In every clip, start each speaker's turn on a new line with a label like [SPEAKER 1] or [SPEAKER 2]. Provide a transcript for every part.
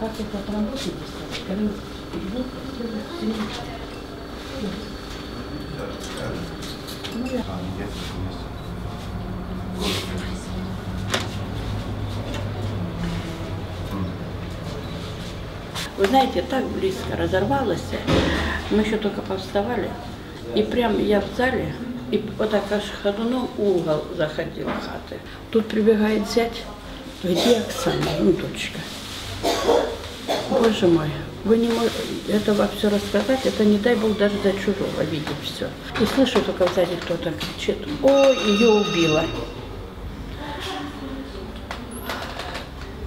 [SPEAKER 1] Как это отработать? Когда Вы знаете, так близко разорвалось. Мы еще только повставали. И прям я в зале, и вот так аж ходуном угол заходил хаты. Тут прибегает зять. Где Оксана? Ну, дочка. Боже мой, вы не можете этого все рассказать, это не дай бог даже до чужого видеть все. И слышу только сзади кто-то кричит, ой, ее убила.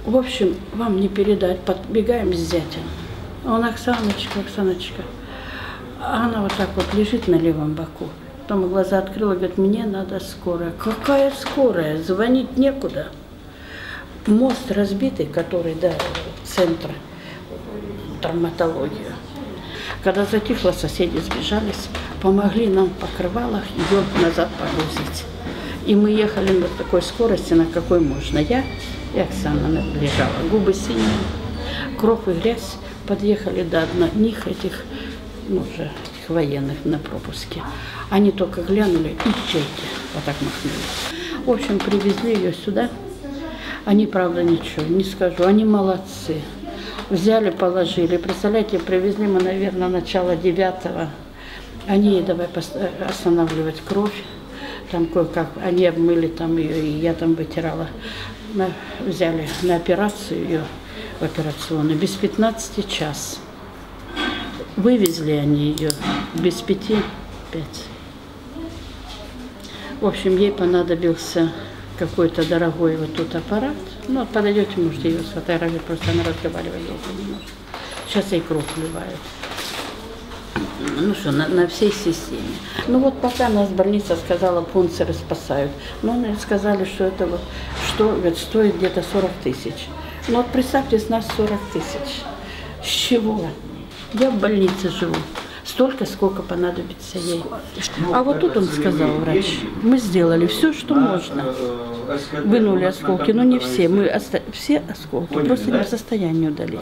[SPEAKER 1] В общем, вам не передать, подбегаем с зятем. Он, Оксаночка, Оксаночка. Она вот так вот лежит на левом боку. Потом глаза открыла, говорит, мне надо скорая. Какая скорая? Звонить некуда. Мост разбитый, который до центра травматологию. Когда затихло, соседи сбежались, помогли нам в покрывалах ее назад погрузить. И мы ехали на такой скорости, на какой можно. Я и Оксана лежала, губы синие, кровь и грязь. Подъехали до одних этих, ну, уже этих военных на пропуске. Они только глянули, ищите, вот так махнули. В общем, привезли ее сюда. Они, правда, ничего, не скажу, они молодцы. Взяли, положили. Представляете, привезли мы, наверное, начало девятого. Они давай останавливать кровь. Там кое-как, они обмыли там ее, и я там вытирала. Мы взяли на операцию ее, в операционную, без 15 час. Вывезли они ее без пяти пять. В общем, ей понадобился какой-то дорогой вот тут аппарат. Ну, подойдете, можете ее сфотографировать, просто она разговаривать долго не может. Сейчас ей кровь вливают. Ну что, на, на всей системе. Ну вот пока нас больница сказала, пункцеры спасают. Но ну, сказали, что это вот, что, говорит, стоит где-то 40 тысяч. Ну вот представьте, с нас 40 тысяч. С чего? Я в больнице живу. Столько, сколько понадобится ей. А вот тут он сказал, врач, мы сделали все, что можно. Вынули осколки, но не все. Мы оста... все осколки просто не в состоянии удалить.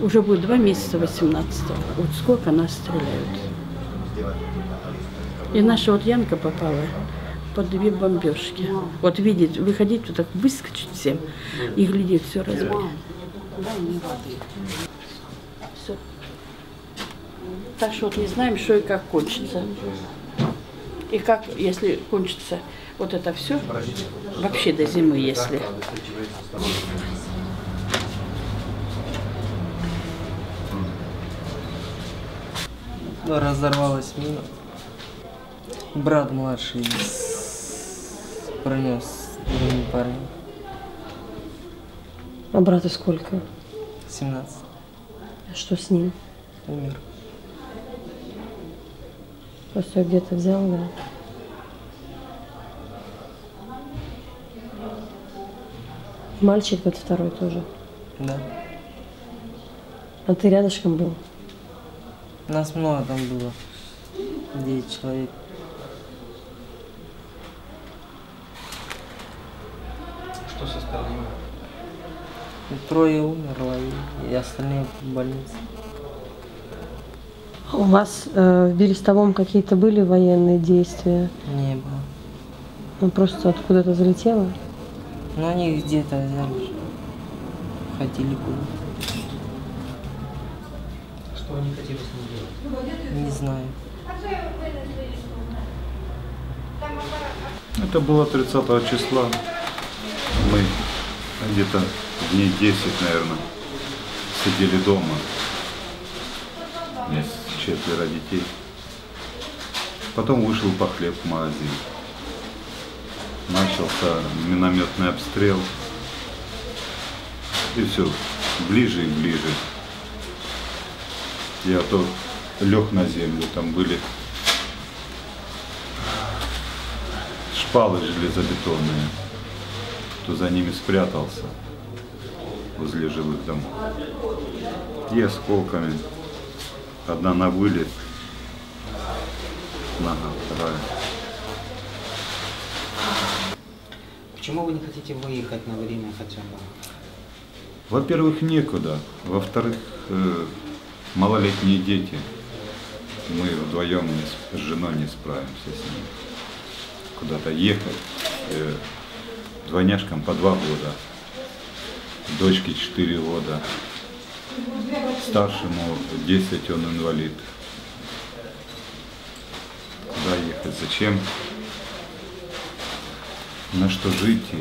[SPEAKER 1] Уже будет два месяца 18 -го. Вот сколько нас стреляют. И наша вот Янка попала под две бомбежки. Вот видеть, выходить, вот так выскочить всем и глядеть, все разбито. Все. Так что вот не знаем, что и как кончится. И как, если кончится вот это все, вообще до зимы, если.
[SPEAKER 2] Разорвалась мина. Брат младший пронес другим парнем.
[SPEAKER 3] А брату сколько?
[SPEAKER 2] 17.
[SPEAKER 3] А что с ним?
[SPEAKER 2] Умер.
[SPEAKER 3] Просто где-то взял, да? Мальчик вот второй тоже.
[SPEAKER 2] Да.
[SPEAKER 3] А ты рядышком был?
[SPEAKER 2] Нас много там было. Девять человек.
[SPEAKER 4] Что с остальными?
[SPEAKER 2] Трое умерло, и остальные в больнице.
[SPEAKER 3] У вас э, в Берестовом какие-то были военные действия?
[SPEAKER 2] Не было.
[SPEAKER 3] Ну, просто откуда-то залетело?
[SPEAKER 2] Ну, они где-то взяли. Ходили куда
[SPEAKER 4] Что они хотели с ним делать?
[SPEAKER 2] Не знаю.
[SPEAKER 5] Это было 30 числа. Мы где-то дней 10, наверное, сидели дома. Меня четверо детей. Потом вышел по хлеб в магазин. Начался минометный обстрел. И все, ближе и ближе. Я то лег на землю, там были шпалы железобетонные, то за ними спрятался возле жилых домов. И осколками. Одна на вылет, нога вторая.
[SPEAKER 4] Почему вы не хотите выехать на время хотя бы?
[SPEAKER 5] Во-первых, некуда. Во-вторых, э, малолетние дети. Мы вдвоем не с- женой не справимся с ними. Куда-то ехать. э, Двойняшкам по два года. Дочке 4 года. Старшему 10, он инвалид. Куда ехать? Зачем? На что жить и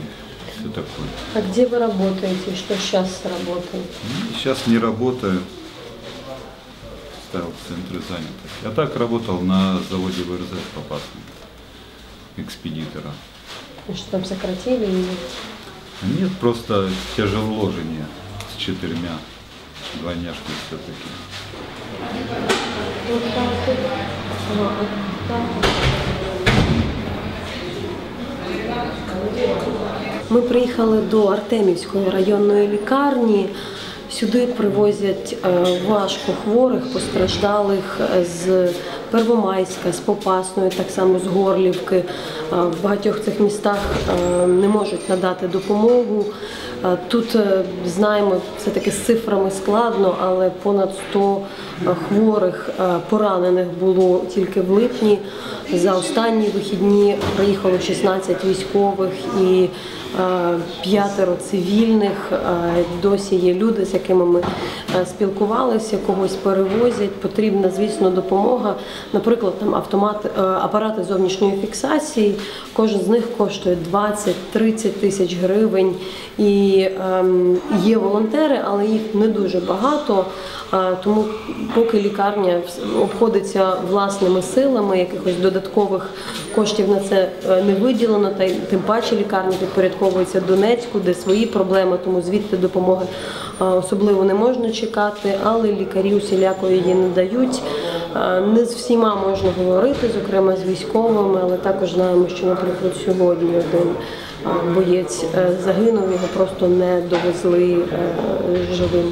[SPEAKER 5] все такое.
[SPEAKER 3] А где вы работаете? Что сейчас с работой?
[SPEAKER 5] Сейчас не работаю. Ставил в центре занятости. Я так работал на заводе ВРЗ в Попасном. Экспедитора.
[SPEAKER 3] И Что там сократили? или нет?
[SPEAKER 5] Нет, просто тяжелоложение с четырьмя. Двойняшки все-таки.
[SPEAKER 3] Ми приїхали до Артемівської районної лікарні. Сюди привозять е, важко хворих, постраждалих з Первомайська, з Попасної, так само з Горлівки. Е, В багатьох цих містах е, не можуть надати допомогу. Е, Тут е, знаємо, все таки з цифрами складно, але понад 100 хворих е, поранених було тільки в липні. За останні вихідні приїхало 16 військових і п'ятеро цивільних. Е, Досі є люди, з якими ми е, спілкувалися, когось перевозять. Потрібна, звісно, допомога. Наприклад, там автомат, е, апарати зовнішньої фіксації. Кожен з них коштує 20-30 тисяч гривень. І ем, є волонтери, але їх не дуже багато. Е, Тому поки лікарня обходиться власними силами, якихось додаткових коштів на це е, не виділено, та тим паче лікарня підпорядковується Донецьку, де свої проблеми, тому звідти допомоги е, особливо не можна чекати, але лікарі усіляко її не дають. Е, Не з всіма можна говорити, зокрема з військовими, але також знаємо, що, наприклад, сьогодні один боєць загинув, його просто не довезли живим.